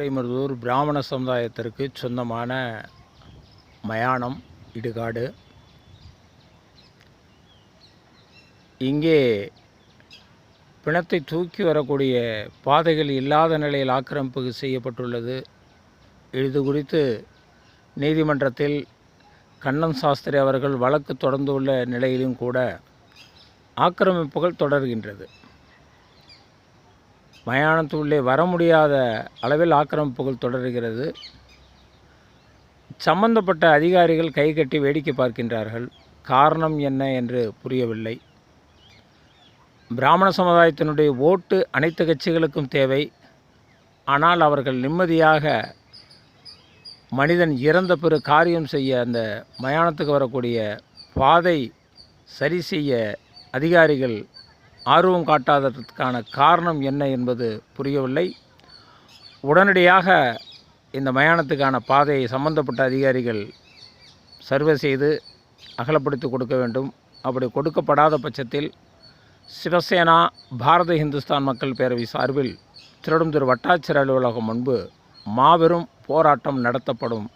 உடைமருதூர் பிராமண சமுதாயத்திற்கு சொந்தமான மயானம் இடுகாடு. இங்கே பிணத்தை தூக்கி வரக்கூடிய பாதைகள் இல்லாத நிலையில் ஆக்கிரமிப்பு செய்யப்பட்டுள்ளது. இது குறித்து நீதிமன்றத்தில் கண்ணன் சாஸ்திரி அவர்கள் வழக்கு தொடர்ந்துள்ள நிலையிலும் கூட ஆக்கிரமிப்புகள் தொடர்கின்றது. மயானத்துள்ளே வர முடியாத அளவில் ஆக்கிரமிப்புகள் தொடர்கிறது. சம்பந்தப்பட்ட அதிகாரிகள் கை கட்டி வேடிக்கை பார்க்கின்றார்கள். காரணம் என்ன என்று புரியவில்லை. பிராமண சமுதாயத்தினுடைய ஓட்டு அனைத்து கட்சிகளுக்கும் தேவை. ஆனால் அவர்கள் நிம்மதியாக மனிதன் இறந்த பிற காரியம் செய்ய அந்த மயானத்துக்கு வரக்கூடிய பாதை சரி செய்ய அதிகாரிகள் ஆர்வம் காட்டாததற்கான காரணம் என்ன என்பது புரியவில்லை. உடனடியாக இந்த மயானத்துக்கான பாதையை சம்பந்தப்பட்ட அதிகாரிகள் சர்வே செய்து அகலப்படுத்தி கொடுக்க வேண்டும். அப்படி கொடுக்கப்படாத பட்சத்தில் சிவசேனா பாரத இந்துஸ்தான் மக்கள் பேரவை சார்பில் திருடம்பூர் வட்டாட்சியர் அலுவலகம் முன்பு மாபெரும் போராட்டம் நடத்தப்படும்